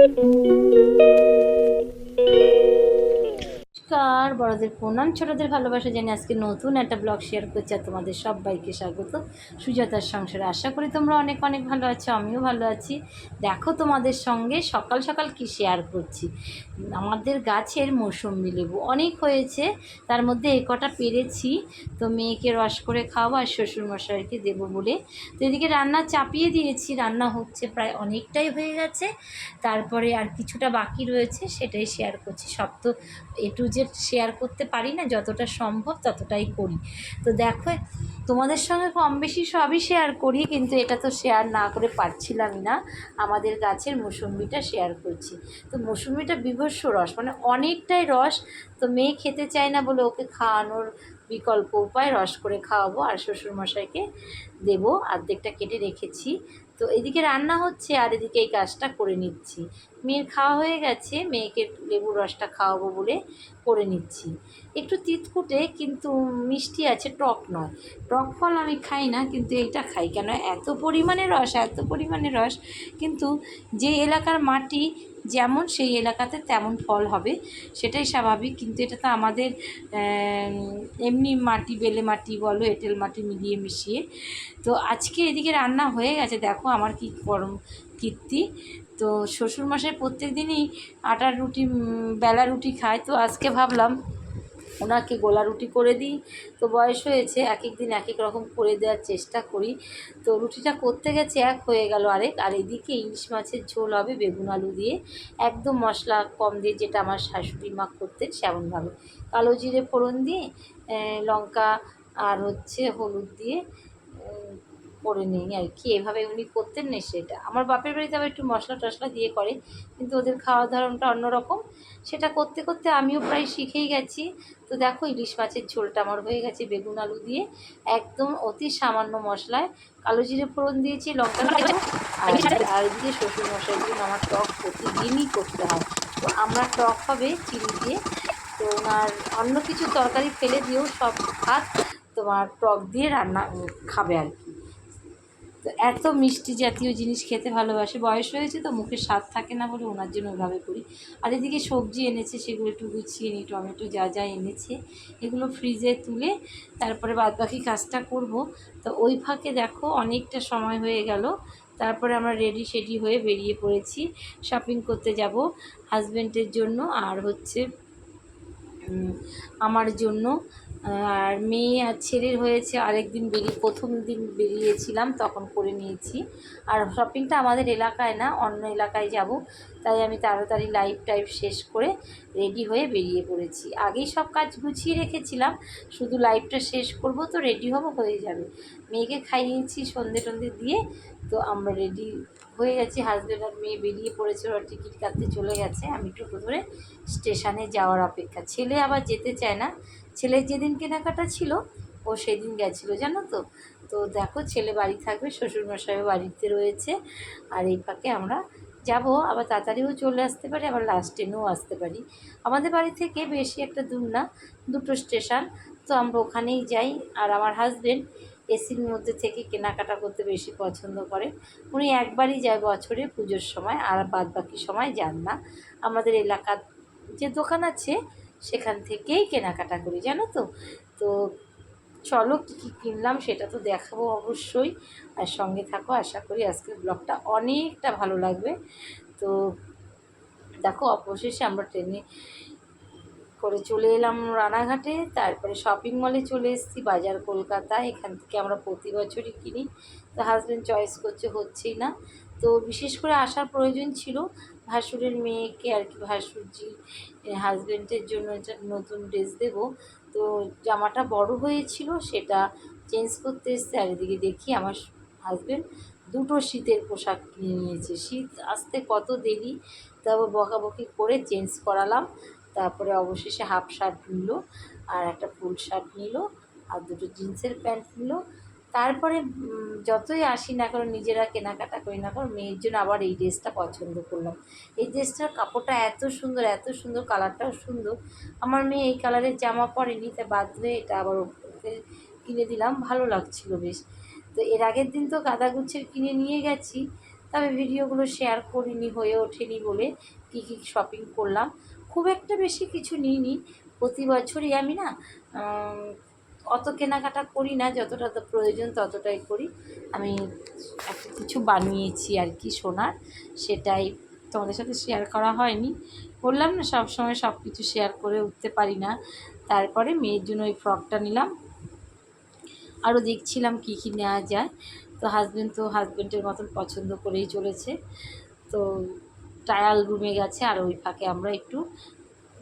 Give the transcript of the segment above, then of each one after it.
Thank you. বড়দের প্রণাম, ছোটদের ভালোবাসা জেনে আজকে নতুন একটা ব্লগ শেয়ার করছি আর তোমাদের সবাইকে স্বাগত। সুজাতার সংসারে আশা করি তোমরা অনেক অনেক ভালো আছো, আমিও ভালো আছি। দেখো তোমাদের সঙ্গে সকাল সকাল কি শেয়ার করছি। আমাদের গাছের মৌসুম্বি লেবু অনেক হয়েছে, তার মধ্যে এ কটা পেরেছি, তো মেয়েকে রস করে খাওয়াবো আর শ্বশুরমশাইকে দেবো বলে। তো এদিকে রান্না চাপিয়ে দিয়েছি, রান্না হচ্ছে প্রায় অনেকটাই হয়ে গেছে। তারপরে আর কিছুটা বাকি রয়েছে, সেটাই শেয়ার করছি। সব তো এ টু জেড শেয়ার করতে পারি না, যতটা সম্ভব ততটাই করি। তো দেখো, তোমাদের সঙ্গে কম বেশি সবই শেয়ার করি, কিন্তু এটা তো শেয়ার না করে পারছিলামই না। আমাদের গাছের মৌসুম্বিটা শেয়ার করছি। তো মৌসুম্বিটা বিভৎস রস মানে অনেকটাই রস। তো মেয়ে খেতে চায় না বলে ওকে খাওয়ানোর বিকল্প উপায় রস করে খাওয়াবো, আর শ্বশুরমশাইকে দেবো অর্ধেকটা কেটে রেখেছি। তো এদিকে রান্না হচ্ছে আর এদিকে এই কাজটা করে নিচ্ছি। মেয়ের খাওয়া হয়ে গেছে, মেয়েকে লেবুর রসটা খাওয়াবো বলে করে নিচ্ছি। একটু তিতকুটে কিন্তু মিষ্টি আছে, টক নয়। টক ফল আমি খাই না, কিন্তু এইটা খাই। কেন? এত পরিমাণে রস, এত পরিমাণে রস। কিন্তু যে এলাকার মাটি যেমন সেই এলাকাতে তেমন ফল হবে, সেটাই স্বাভাবিক। কিন্তু এটা তো আমাদের এমনি মাটি বেলে মাটি বলো, এঁটেল মাটি মিলিয়ে মিশিয়ে। তো আজকে এদিকে রান্না হয়ে গেছে। দেখো আমার কি গরম কীর্তি। তো শ্বশুরমশাই প্রত্যেক দিনই আটার রুটি বেলা রুটি খায়। তো আজকে ভাবলাম ওনাকে গোলা রুটি করে দিই। তো বয়স হয়েছে এক এক দিন এক এক রকম করে দেওয়ার চেষ্টা করি। তো রুটিটা করতে গেছে, এক হয়ে গেল আরেক। আর এদিকে ইলিশ মাছের ঝোল হবে বেগুন আলু দিয়ে। একদম মশলা কম দিয়ে যেটা আমার শাশুড়ি মা করতেন সেমনভাবে। কালো জিরে ফোড়ন দিয়ে লঙ্কা আর হচ্ছে হলুদ দিয়ে করে নিই আর কি এভাবে উনি করতেন না সেটা। আমার বাপের বাড়িতে আবার একটু মশলা টশলা দিয়ে করে কিন্তু ওদের খাওয়া ধরনটা অন্যরকম। সেটা করতে করতে আমিও প্রায় শিখেই গেছি। তো দেখো ইলিশ মাছের ঝোলটা আমার হয়ে গেছে বেগুন আলু দিয়ে একদম অতি সামান্য মশলায়। কালো জিরে ফোড়ন দিয়েছি লঙ্কা দিয়েছি, আর আর দিয়ে শ্বশুর মশাই জন্য আমার টক প্রতিদিনই করতে হয়। তো আমরা টক হবে চিনি দিয়ে। তো ওনার অন্য কিছু তরকারি ফেলে দিয়েও সব ভাত তোমার টক দিয়ে রান্না খাবে আর কি। তো এত মিষ্টি জাতীয় জিনিস খেতে ভালোবাসে। বয়স হয়েছে তো মুখে স্বাদ থাকে না বলে ওনার জন্য ওইভাবে করি। আর এদিকে সবজি এনেছে, সেগুলো একটু গুছিয়ে নিই, টমেটো যা যা এনেছে, এগুলো ফ্রিজে তুলে তারপরে বাদ বাকি কাজটা করব। তো ওই ফাঁকে দেখো অনেকটা সময় হয়ে গেল। তারপরে আমরা রেডি সেডি হয়ে বেরিয়ে পড়েছি। শপিং করতে যাব হাজব্যান্ডের জন্য আর হচ্ছে আমার জন্য আর মেয়ে আর ছেলের হয়েছে আরেক দিন বেরিয়ে, প্রথম দিন বেরিয়েছিলাম, তখন করে নিয়েছি। আর শপিংটা আমাদের এলাকায় না, অন্য এলাকায় যাব। তাই আমি তাড়াতাড়ি লাইভ টাইপ শেষ করে রেডি হয়ে বেরিয়ে পড়েছি। আগেই সব কাজ গুছিয়ে রেখেছিলাম, শুধু লাইভটা শেষ করব তো রেডি হব, হয়ে যাবে। মেয়েকে খাইয়েছি সন্ধে টন্ধে দিয়ে, তো আমরা রেডি হয়ে গেছি। হাজব্যান্ড আর মেয়ে বেরিয়ে পড়েছে, ওরা টিকিট কাটতে চলে গেছে। আমি টোটো ধরে স্টেশনে যাওয়ার অপেক্ষা। ছেলে আবার যেতে চায় না ছেলের যেদিন কেনাকাটা ছিল, ও সেদিন গেছিল, জানো তো? তো দেখো, ছেলে বাড়ি থাকবে, শ্বশুরমশাইও বাড়িতে রয়েছে। আর এই ফাঁকে আমরা যাব, আবার তাড়াতাড়িও চলে আসতে পারি, আবার লাস্ট ট্রেনেও আসতে পারি। আমাদের বাড়ি থেকে বেশি একটা দূর না, দুটো স্টেশন তো আমরা ওখানেই যাই, আর আমার হাজবেন্ড এসির মধ্যে থেকে কেনাকাটা করতে বেশি পছন্দ করে উনি একবারই যায় বছরে পুজোর সময়, আর বাদ বাকি সময় যান না। আমাদের এলাকার যে দোকান আছে সেখান থেকেই কেনাকাটা করি, জানো তো? তো চলো কী কী কিনলাম সেটা তো দেখাবো অবশ্যই। আর সঙ্গে থাকো, আশা করি আজকের ব্লগটা অনেকটা ভালো লাগবে। তো দেখো, অবশেষে আমরা ট্রেনে করে চলে এলাম রানাঘাটে। তারপরে শপিং মলে চলে এসেছি, বাজার কলকাতা। এখান থেকে আমরা প্রতি বছরই কিনি। তো হাজব্যান্ড চয়েস করছে হচ্ছেই না। তো বিশেষ করে আসার প্রয়োজন ছিল ভাসুরের মেয়েকে আর কি, ভাসুরজি হাজব্যান্ডের জন্য নতুন ড্রেস দেবো। তো জামাটা বড় হয়েছিল, সেটা চেঞ্জ করতে এসছে, আর এদিকে দেখি আমার হাজব্যান্ড দুটো শীতের পোশাক কিনে নিয়েছে। শীত আসতে কত দেরি, তারপর বকাবকি করে চেঞ্জ করালাম। তারপরে অবশেষে হাফ শার্ট নিল, আর একটা ফুল শার্ট নিল, আর দুটো জিন্সের প্যান্ট নিল। তারপরে যতই আসি না কেন নিজেরা কেনাকাটা করি না কারণ মেয়ের জন্য আবার এই ড্রেসটা পছন্দ করলাম। এই ড্রেসটার কাপড়টা এত সুন্দর এত সুন্দর, কালারটাও সুন্দর। আমার মেয়ে এই কালারের জামা পরেনি, তাই বাধ্য হয়ে এটা আবার কিনে দিলাম। ভালো লাগছিল বেশ। তো এর আগের দিন তো গাঁদা গুচ্ছের কিনে নিয়ে গেছি, তবে ভিডিওগুলো শেয়ার করিনি, হয়ে ওঠেনি বলে কী কী শপিং করলাম। খুব একটা বেশি কিছু নিইনি। প্রতি বছরই আমি না অত কেনাকাটা করি না, যতটা তো প্রয়োজন ততটাই করি। আমি একটা কিছু বানিয়েছি আর কি সোনার, সেটাই তোমাদের সাথে শেয়ার করা হয়নি। বললাম না সব সময় সব কিছু শেয়ার করে উঠতে পারি না। তারপরে মেয়ের জন্য ওই ফ্রকটা নিলাম। আরও দেখছিলাম কী কী নেওয়া যায়। তো হাজব্যান্ড তো হাজব্যান্ডের মতন পছন্দ করেই চলেছে। তো ট্রায়াল রুমে গেছে, আর ওই ফাঁকে আমরা একটু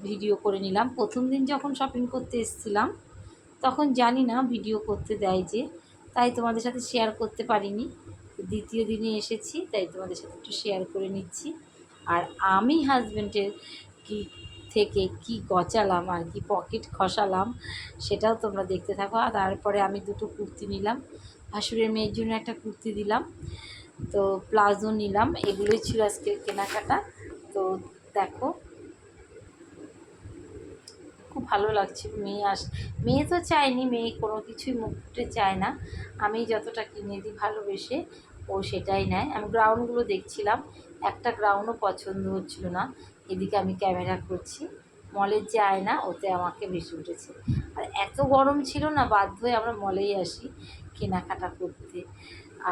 ভিডিও করে নিলাম। প্রথম দিন যখন শপিং করতে এসেছিলাম তখন জানি না ভিডিও করতে দেয় যে, তাই তোমাদের সাথে শেয়ার করতে পারিনি। দ্বিতীয় দিনে এসেছি, তাই তোমাদের সাথে একটু শেয়ার করে নিচ্ছি। আর আমি হাজব্যান্ডের কি থেকে কি গচালাম আর কি পকেট খসালাম, সেটাও তোমরা দেখতে থাকো। আর তারপরে আমি দুটো কুর্তি নিলাম। ভাসুরের মেয়ের জন্য একটা কুর্তি দিলাম। তো প্লাজো নিলাম। এগুলোই ছিল আজকে কেনাকাটা। তো দেখো ভালো লাগছে। মেয়ে আস, মেয়ে তো চায়নি, মেয়ে কোনো কিছুই মুখ ফুটে চায় না। আমি যতটা কিনে দিই ভালোবেসে, ও সেটাই নেয়। আমি গ্রাউন্ডগুলো দেখছিলাম, একটা গ্রাউন্ডও পছন্দ হচ্ছিল না। এদিকে আমি ক্যামেরা করছি মলের যে আয়না ওতে আমাকে বেশি উঠেছে। আর এত গরম ছিল না, বাধ্য হয়ে আমরা মলেই আসি কেনাকাটা করতে।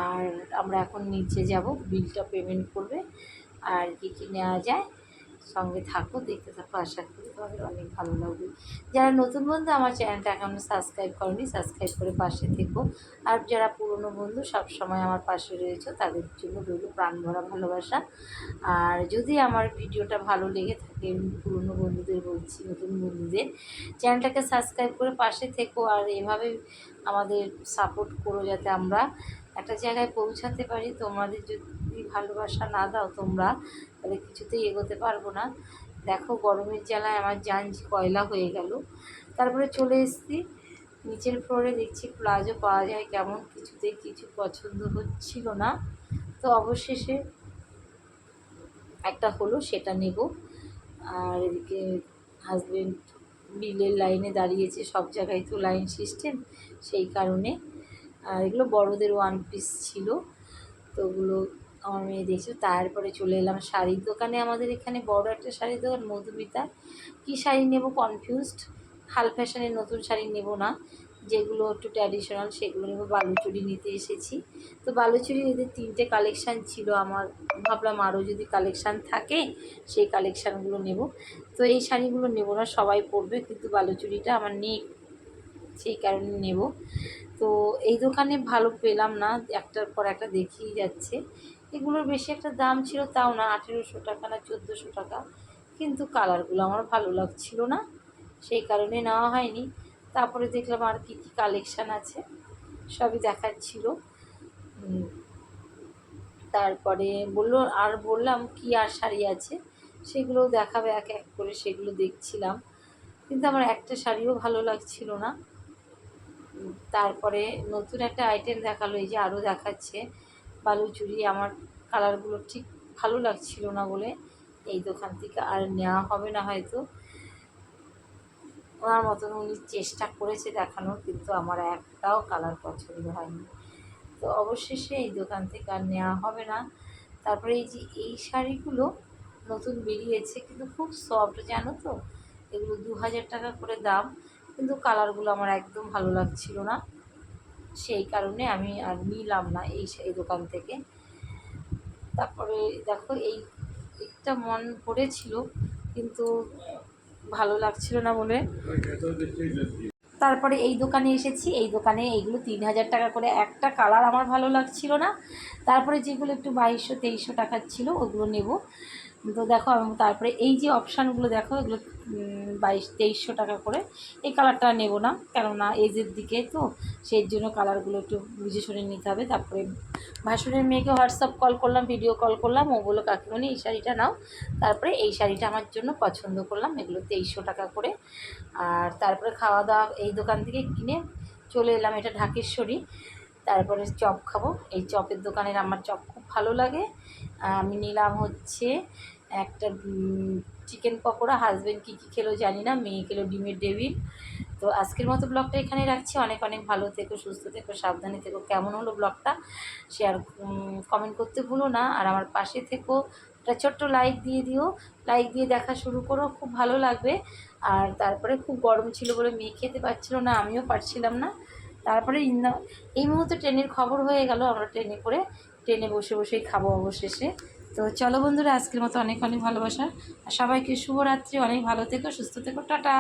আর আমরা এখন নিচে যাব বিলটা পেমেন্ট করবে, আর কী কী নেওয়া যায়। সঙ্গে থাকো, দেখতে থাকো, আশা করি তোমাদের অনেক ভালো লাগবে। যারা নতুন বন্ধু, আমার চ্যানেলটা এখনও সাবস্ক্রাইব করনি, সাবস্ক্রাইব করে পাশে থেকো। আর যারা পুরনো বন্ধু সব সময় আমার পাশে রয়েছে, তাদের জন্য রইল প্রাণ ভরা ভালোবাসা। আর যদি আমার ভিডিওটা ভালো লেগে থাকে পুরনো বন্ধুদের বলছি, নতুন বন্ধুদের, চ্যানেলটাকে সাবস্ক্রাইব করে পাশে থেকো। আর এভাবে আমাদের সাপোর্ট করো যাতে আমরা একটা জায়গায় পৌঁছাতে পারি। তোমাদের যদি ভালোবাসা না দাও, তোমরা তাহলে কিছুতেই এগোতে পারব না। দেখো গরমের জ্বালায় আমার জান কয়লা হয়ে গেল। তারপরে চলে এসছি। নিচের ফ্লোরে দেখছি প্লাজো পাওয়া যায় কেমন, কিছুতেই কিছু পছন্দ হচ্ছিল না। তো অবশেষে একটা হলো, সেটা নেব। আর এদিকে হাজবেন্ড বিলের লাইনে দাঁড়িয়েছে, সব জায়গায় তো লাইন সিস্টেম সেই কারণে। আর এগুলো বড়দের ওয়ান পিস ছিল। তো ওগুলো আমার মেয়ে দেখছ, তারপরে চলে এলাম শাড়ির দোকানে। আমাদের এখানে বড় একটা শাড়ির দোকান, মধুমিতা। কী শাড়ি নেব? কনফিউজড হাল ফ্যাশনের নতুন শাড়ি নেব না। যেগুলো একটু ট্র্যাডিশনাল সেগুলো নেব। বালুচুরি নিতে এসেছি। তো বালুচুরি এদের তিনটে কালেকশান ছিল আমার। ভাবলাম আরও যদি কালেকশান থাকে, সেই কালেকশানগুলো নেব। তো এই শাড়িগুলো নেব না, সবাই পরবে, কিন্তু বালুচুরিটা আমার নেই। সেই কারণে নেব। তো এই দোকানে ভালো পেলাম না। একটার পর একটা দেখিয়ে যাচ্ছে। এগুলোর বেশি একটা দাম ছিল তাও না, আঠেরোশো টাকা না চোদ্দোশো টাকা। কিন্তু কালারগুলো আমার ভালো লাগছিল না, সেই কারণে নেওয়া হয়নি। তারপরে দেখলাম আর কী কী কালেকশান আছে, সবই দেখাচ্ছিল। তারপরে বলল, আর বললাম কি আর শাড়ি আছে সেগুলো দেখাবে এক এক করে, সেগুলো দেখছিলাম। কিন্তু আমার একটা শাড়িও ভালো লাগছিল না। তারপরে নতুন একটা আইটেম দেখাল, এই যে আরও দেখাচ্ছে। বালুচুরি আমার কালারগুলো ঠিক ভালো লাগছিল না বলে এই দোকান থেকে আর নেওয়া হবে না হয়তো। ওনার মতন উনি চেষ্টা করেছে দেখানোর, কিন্তু আমার একটাও কালার পছন্দ হয়নি। তো অবশেষে এই দোকান থেকে আর নেওয়া হবে না। তারপরে এই যে এই শাড়িগুলো নতুন বেরিয়েছে, কিন্তু খুব সফট জানো তো? এগুলো দু হাজার টাকা করে দাম, কিন্তু কালারগুলো আমার একদম ভালো লাগছিল না। সেই কারণে আমি আর নিলাম না এই এই দোকান থেকে। তারপরে দেখো এই একটা মন পড়েছিল, কিন্তু ভালো লাগছিল না বলে। তারপরে এই দোকানে এসেছি, এই দোকানে এইগুলো তিন হাজার টাকা করে, একটা কালার আমার ভালো লাগছিল না। তারপরে যেগুলো একটু বাইশশো, তেইশশো টাকার ছিল, ওগুলো নেব। তো দেখো আমি তারপরে এই যে অপশানগুলো দেখো, এগুলো বাইশ, তেইশশো টাকা করে, এই কালারটা নেব না, কেননা এজের দিকে তো, সেই জন্য কালারগুলো একটু বুঝে শুনে নিতে হবে। তারপরে ভাসুরের মেয়েকে হোয়াটসঅ্যাপ কল করলাম, ভিডিও কল করলাম, ও বলল, কাকিমণি, এই শাড়িটা নাও। তারপরে এই শাড়িটা আমার জন্য পছন্দ করলাম, এগুলো তেইশশো টাকা করে। আর তারপরে খাওয়া দাওয়া এই দোকান থেকে কিনে চলে এলাম, এটা ঢাকেশ্বরী। তারপরে চপ খাব, এই চপের দোকানের আমার চপ খুব ভালো লাগে। আমি নিলাম হচ্ছে একটা চিকেন পকোড়া হাজব্যান্ড কী কী খেলো জানি না, মেয়ে খেলো ডিমের ডেভিল। তো আজকের মতো ব্লগটা এখানে রাখছি। অনেক অনেক ভালো থেকো, সুস্থ থেকো, সাবধানে থেকো, কেমন হলো ব্লগটা? শেয়ার কমেন্ট করতে ভুলো না। আর আমার পাশে থেকো। একটা ছোট্ট লাইক দিয়ে দিও। লাইক দিয়ে দেখা শুরু করো, খুব ভালো লাগবে। আর তারপরে খুব গরম ছিল বলে মেয়ে খেতে পারছিল না, আমিও পারছিলাম না। তারপরে এই মুহূর্তে ট্রেনের খবর হয়ে গেল। আমরা ট্রেনে করে ট্রেনে বসে বসেই খাব অবশেষে। তো চলো বন্ধুরা, আজকের মতো অনেক অনেক ভালোবাসা। আর সবাইকে শুভরাত্রি, অনেক ভালো থেকো, সুস্থ থেকো, টাটা।